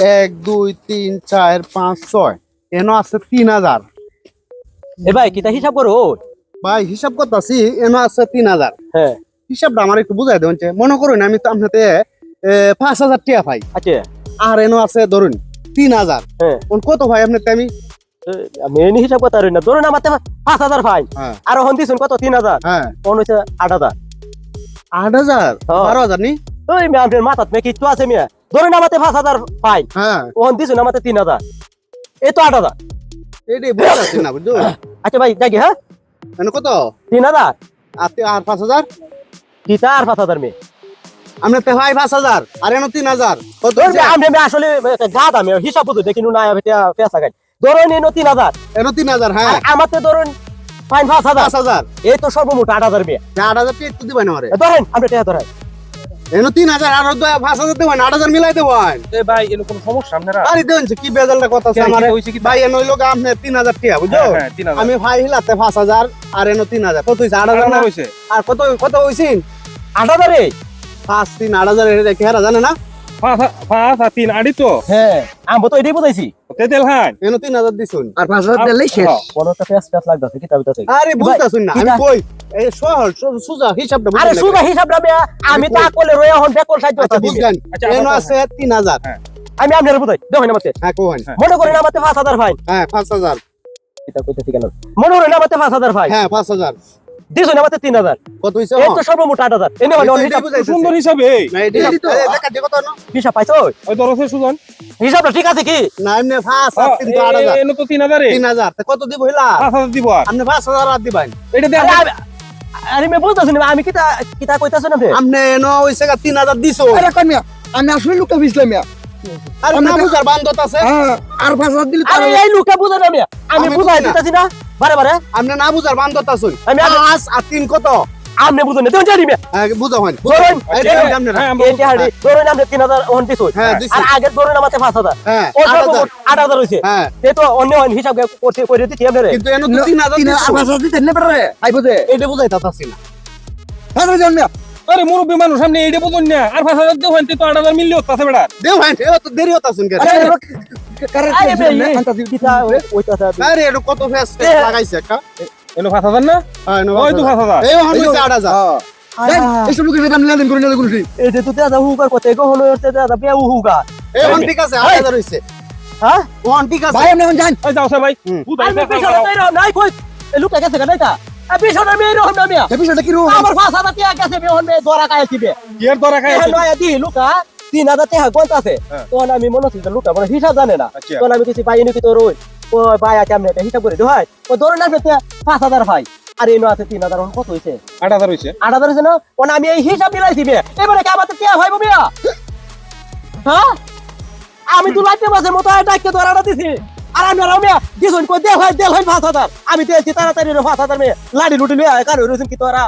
এক দুই তিন চার পাঁচ ছয়। এন আছে তিন হাজার। এ ভাই কিতা হিসাব করো? ভাই হিসাব করতেছি এন আছে তিন হাজার। হ্যাঁ। হিসাবটা আমার একটু বুঝাই দেবেন মনে করুন আমি তো আপনাতে এ, পাঁচ হাজার টাকা পাই। আচ্ছা। আর এন আছে ধরুন তিন হাজার। হ্যাঁ। কোন কত ভাই আপনার আমি? আমি হিসাব করতে পারি না। ধরুন আমার পাঁচ হাজার ফাইন আর হন দিছুন কত? তিন হাজার। কোন হচ্ছে আট হাজার। আট হাজার। বারো হাজার নি? ওই মেয়ে আপনার মাথাত মেয়ে কিচ্ছু আছে মেয়ে। ধরুন আমাতে পাঁচ হাজার ফাইন হ্যাঁ। ওহন দিছুন আমাতে তিন হাজার। এই তো আট হাজার। আচ্ছা ভাই দেখি হ্যাঁ? এন কত? তিন হাজার। আর পাঁচ হাজার? কিতা আর পাঁচ হাজার মেয়ে? আপনার তো ভাই পাঁচ হাজার আর এন তিন হাজার। কত ধরুন হয়েছে? আমি আমি আসলে গাদ আমি হিসাব বুঝো দেখি না আমি পেঁচা খাই ধরুন এনো তিন হাজার। এন তিন হাজার হ্যাঁ। আর আমাতে ধরুন ফাইন পাঁচ হাজার। পাঁচ হাজার। এই তো সর্বমোট আট হাজার মেয়ে। আট হাজার একটু দিবেন ধরেন আপনি টেয়া ধরেন এন তিন হাজার আর পাঁচ হাজার দেবেন আট হাজার মিলাই দেবেন ভাই। এর কোনো সমস্যা আপনারা আরে? দেবেন কি বেজালটা কথা আছে আমার? ভাই এন হইল আপনার তিন হাজার বুঝছ? হ্যাঁ, হ্যাঁ। আমি ভাই হিলাতে পাঁচ হাজার আর এনো তিন হাজার। কত হয়েছে আট হাজার না? না আর কত কত হয়েছেন আট হাজারে? পাঁচ তিন আট হাজার এটা কি হারা জানে না? পাঁচ আর তিন আড়ি তো? হ্যাঁ আমি তো এটাই বুঝাইছি। তেতেল হান এন তিন হাজার দিছুন। আর পাঁচ হাজার দিলেই শেষ। হ্যাঁ। আরে বুঝতেছুন না আমি কই? এই সহজ সুজা হিসাবটা আরে বুঝলেন সুগা হিসাব না মেয়া, আমি তা করলে রয়ে হন বেকল সাহায্য আচ্ছা বুঝলেন। আছে তিন হাজার। আমি আপনার বুঝাই দেখেন হ্যাঁ কোহেন মনে করেন আমাতে পাঁচ হাজার ফাইন হ্যাঁ পাঁচ হাজার। কিতা কইতেছি কেন? মনে করেন আমাতে পাঁচ হাজার ফাইন হ্যাঁ পাঁচ হাজার। দিছুন আমাতে তিন হাজার। কত হয়েছে এই তো সর্বমোট আট হাজার। এনে বুঝাইতেছে। সুন্দর হিসাবে। না, দেখা না? হিসাব পাইছো? ওই দরসে সুজন। হিসাবটা ঠিক আছে কি? না এমনি পাঁচ তিন আট হাজার। এনে তো তিন হাজারে। তিন হাজার। কত দিব হইলা? পাঁচ হাজার দিব আর। আপনি পাঁচ হাজার আর দিবেন এটা দিয়ে আরে আমি- আরে আমি না আমি কিতা কিতা কইতাছ না আপনি এন হইছে গা তিন হাজার দিছো। আরে মিয়া আমি আসলে লোকটা বুঝলাম মিয়া। আর না বুঝার বান্ধত আছে। হ্যাঁ আর পাঁচ হাজার দিলে আরে এই লোকটা বুঝে না আমি আমি বুঝাই বুঝি দিতাছি না। বারে বারে। আপনি না বুঝার বান্ধত আছেন আমি আগে- পাঁচ আর তিন কত? আমনে বুঝুন না তুমি জানি মে হ্যাঁ, বুঝা হয় ধরুন এই আচ্ছা। হ্যাঁ, আমরা এই যে হাড়ি। ধরুন আমরা তিন হাজার ওহন দিছুন হ্যাঁ। আর আগের ধরুন আমাতে পাঁচ হাজার। হ্যাঁ ও আট হাজার। হয়েছে হ্যাঁ। এই তো অন্য অন্য হিসাব করতে করে দিচ্ছি আপনারে কিন্তু এন তো তিন হাজার তিন আর দিছো। পাঁচ হাজার দিতে নেবে রে আই বুঝে। এটা বুঝাই তাতাছি না। হাজার মিয়া। আরে মুরব্বী মানুষ সামনে এইটা বুঝুন না। আর পাঁচ হাজার দেওয়া তো আট হাজার মিললে হচ্ছে বেড়া। দেও ভাই এ তো দেরি হতাছেন কেন আরে কারে আরে এই এটা কত ফেস। লাগাইছে একটা? এনে পাঁচ হাজার না? হ্যাঁ এনে ওই তো পাঁচ পাঁচ হাজার। হাজার। এই হন হইছে আট হাজার এইসব লোকের সাথে আমি লেনদেন করি না কোনো এই যে তুই দাদা হুকার করতে গো হলো হচ্ছে দাদা বে হুকা এই হন ঠিক আছে আট হাজার হইছে। হ্যাঁ? হন ঠিক আছে। ভাই আপনি এখন যান। ওই যাও সে ভাই। হুম। বুঝা আমি পিছনে তাই নাই কই? এই লোকটা গেছে কেন এটা এই পিছনে মেয়ে রহম না মিয়া। এই কি রকম আমার পাঁচ হাজার টাকা গেছে মেয়ে হন মেয়ে দরা কায় দিবে। কি এর দরা খাই এ নয়া দি লুকা। তিন হাজার টাকা গন্ত আছে। হ্যাঁ। তখন আমি মনে হচ্ছে লুকা মানে হিসাব জানে না। আচ্ছা। তখন আমি কিছু পাইনি কি তোর ওই ভাই আছে আমি এটা হিসাব করে দিই হয় ও পাঁচ হাজার ভাই। আর এই আছে তিন হাজার কত হয়েছে আট হাজার হয়েছে আট হাজার হয়েছে না? আমি এই হিসাব মিলাইছি মেয়ে এবারে কি আমাদের টিয়া ভাইবো মিয়া হ্যাঁ? আমি তো লাইতে মাসের মতো ডাকতে দিছি। আর আমি আর মিয়া দিছুন কই হয় হয় পাঁচ হাজার। আমি দিয়েছি তাড়াতাড়ি পাঁচ হাজার মেয়ে লাডি লুটি লিয়ে কারও রয়েছেন কি তোরা?